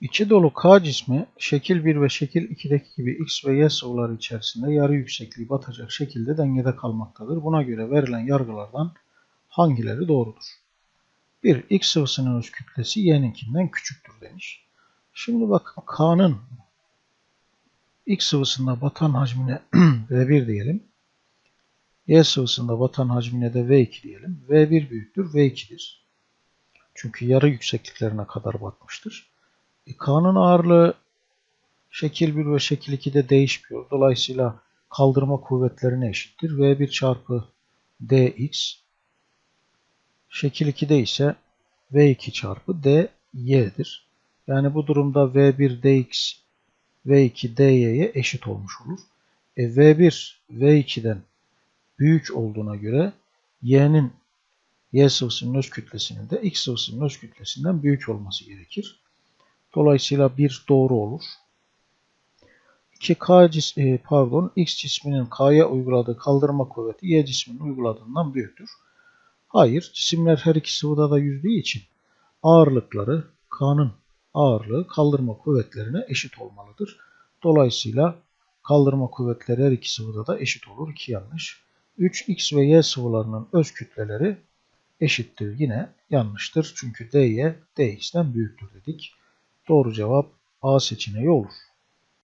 İçi dolu K cismi şekil 1 ve şekil 2'deki gibi X ve Y sıvıları içerisinde yarı yüksekliği batacak şekilde dengede kalmaktadır. Buna göre verilen yargılardan hangileri doğrudur? 1. X sıvısının öz kütlesi Y'ninkinden küçüktür demiş. Şimdi bakın K'nın X sıvısında batan hacmine V1 diyelim. Y sıvısında batan hacmine de V2 diyelim. V1 büyüktür V2'dir. Çünkü yarı yüksekliklerine kadar batmıştır. E, K'nın ağırlığı şekil 1 ve şekil 2'de değişmiyor. Dolayısıyla kaldırma kuvvetlerine eşittir. V1 çarpı dx şekil 2'de ise V2 çarpı dy'dir. Yani bu durumda V1 dx V2 dy'ye eşit olmuş olur. E, V1 V2'den büyük olduğuna göre y'nin y sıvısının öz kütlesinin de x sıvısının öz kütlesinden büyük olması gerekir. Dolayısıyla bir doğru olur. 2K cis e, pardon X cisminin K'ya uyguladığı kaldırma kuvveti Y cisminin uyguladığından büyüktür. Hayır, cisimler her iki sıvıda da yüzdüğü için ağırlıkları K'nın ağırlığı kaldırma kuvvetlerine eşit olmalıdır. Dolayısıyla kaldırma kuvvetleri her iki sıvıda da eşit olur. 2 yanlış. 3 X ve Y sıvılarının öz kütleleri eşittir. Yine yanlıştır. Çünkü dy dx'ten büyüktür dedik. Doğru cevap A seçeneği olur.